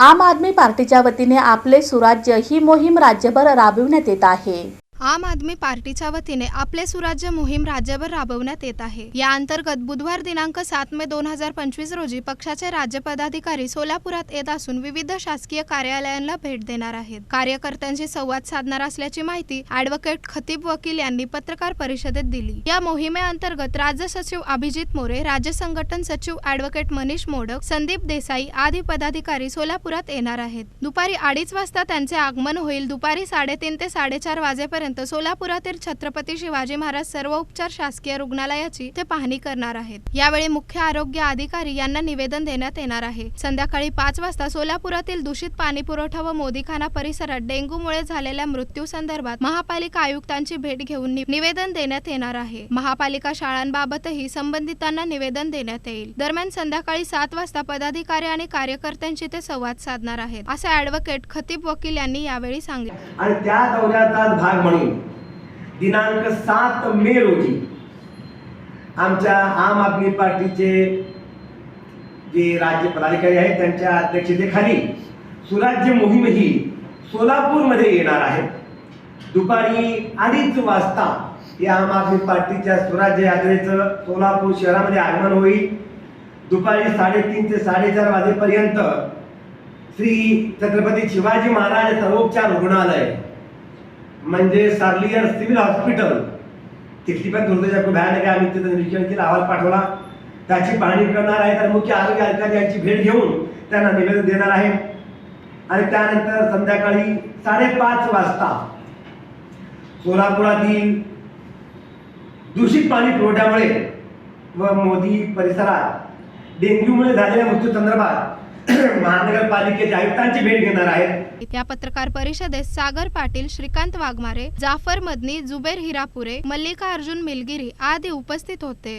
आम आदमी पार्टीच्या वतीने आपले सुराज्य ही मोहीम राज्यभर राबविण्यात येत आहे. आम आदमी पार्टीच्या वतीने आपले सुराज्य मोहीम राज्यभर राबवण्यात येत आहे. या अंतर्गत बुधवार दिनांक सात मे दोन हजार पंचवीस रोजी पक्षाचे राज्य पदाधिकारी सोलापुरात येत असून विविध शासकीय कार्यालयांना भेट देणार आहेत. कार्यकर्त्यांशी संवाद साधणार असल्याची माहिती ऍडव्होकेट खतीब वकील यांनी पत्रकार परिषदेत दिली. या मोहिमेअंतर्गत राज्य सचिव अभिजित मोरे राज्य संघटन सचिव ऍडव्होकेट मनीष मोडक संदीप देसाई आदी पदाधिकारी सोलापुरात येणार आहेत. दुपारी अडीच वाजता त्यांचे आगमन होईल. दुपारी साडेतीन ते साडेचार वाजेपर्यंत सोलापुरातील छत्रपती शिवाजी महाराज सर्वोपचार शासकीय रुग्णालयाची ते पाहणी करणार आहेत. यावेळी मुख्य आरोग्य अधिकारी यांना निवेदन देण्यात येणार आहे. संध्याकाळी पाच वाजता सोलापुरातील दूषित पाणी पुरवठा व मोदीखाना परिसरात डेंग्यूमुळे झालेल्या मृत्यू संदर्भात महापालिका आयुक्तांची भेट घेऊन निवेदन देण्यात येणार आहे. महापालिका शाळांबाबतही संबंधितांना निवेदन देण्यात येईल. दरम्यान संध्याकाळी सात वाजता पदाधिकारी आणि कार्यकर्त्यांशी ते संवाद साधणार आहेत असे ऍडव्होकेट खतीब वकील यांनी यावेळी सांगितले. आणि त्या दौऱ्याचा भाग म्हणून दिनांक सात मे रोजी आमच्या आम आदमी पार्टीचे जे राज्य पदाधिकारी आहेत त्यांच्या अध्यक्षतेखाली सुराज्य मोहीम ही सोलापूरमध्ये येणार आहे. दुपारी अडीच वाजता या आम आदमी पार्टीच्या स्वराज्य यात्रेचं सोलापूर शहरामध्ये आगमन होईल. दुपारी साडेतीन ते साडेचार वाजेपर्यंत श्री छत्रपती शिवाजी महाराज सर्वोपचार रुग्णालय म्हणजे सार्लियर सिव्हिल हॉस्पिटल. तिथली पण दुर्दैव खूप भयानक आहे. आम्ही तिथं निरीक्षण केलं. अहवाल पाठवला. त्याची पाहणी करणार आहे. तर मुख्य आरोग्य अधिकारी यांची भेट घेऊन त्यांना निवेदन देणार आहे. आणि त्यानंतर संध्याकाळी साडेपाच वाजता सोलापुरातील दूषित पाणी पुरवठ्यामुळे व मोदी परिसरात डेंग्यूमुळे झालेल्या मृत्यू संदर्भात महानगरपालिकेच्या आयुक्तांची भेट घेणार आहेत. या पत्रकार परिषदेत सागर पाटील श्रीकांत वाघमारे जाफर मदनी जुबेर हिरापुरे मल्लिका अर्जुन मिलगिरी आदी उपस्थित होते.